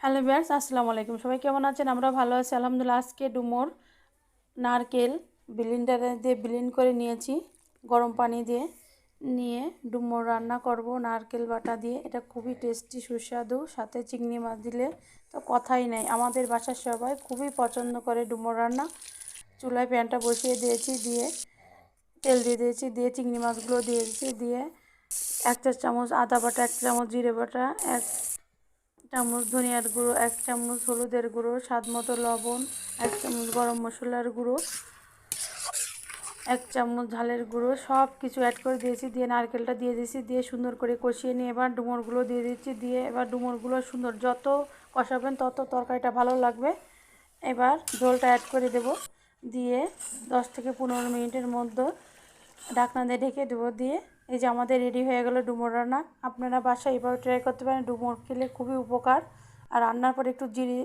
Hello বিয়ার্স আসসালামু আলাইকুম। সবাই কেমন আছেন? আমরা ভালো আছি। আলহামদুলিল্লাহ, আজকে ডুমোর নারকেল ব্লিন্ডারে দিয়ে ব্লিন্ড করে নিয়েছি। গরম পানি দিয়ে নিয়ে ডুমোর রান্না করব, নারকেল বাটা দিয়ে। এটা খুবই টেস্টি সুস্বাদু। সাথে চিংড়ি মাছ দিলে তো কথাই নেই। আমাদের বাসার সবাই খুবই পছন্দ করে ডুমোর রান্না। চুলায় প্যানটা বসিয়ে দিয়েছি, দিয়ে তেল দিয়ে দিয়েছি, দিয়ে চিংড়ি মাছগুলো দিয়েছি, দিয়ে এক চার চামচ আদা বাটা এক চামচ জিরে বাটা, এক চামচ ধনিয়ার গুঁড়ো, এক চামচ হলুদের গুঁড়ো, স্বাদ মতো লবণ, এক চামচ গরম মশলার গুঁড়ো, এক চামচ ঝালের গুঁড়ো সব কিছু অ্যাড করে দিয়েছি, দিয়ে নারকেলটা দিয়ে দিয়েছি, দিয়ে সুন্দর করে কষিয়ে নিয়ে এবার ডুমোরগুলো দিয়ে দিচ্ছি, দিয়ে এবার ডুমোরগুলো সুন্দর যত কষাবেন তত তরকারিটা ভালো লাগবে। এবার ঝোলটা অ্যাড করে দেব, দিয়ে দশ থেকে পনেরো মিনিটের মধ্যে ঢাকনা দিয়ে ঢেকে ডুবো দিয়ে, এই যে আমাদের রেডি হয়ে গেলো ডুমোর রান্না। আপনারা বাসায় এভাবে ট্রাই করতে পারেন, ডুমোর খেলে খুবই উপকার। আর রান্নার পরে একটু জিরে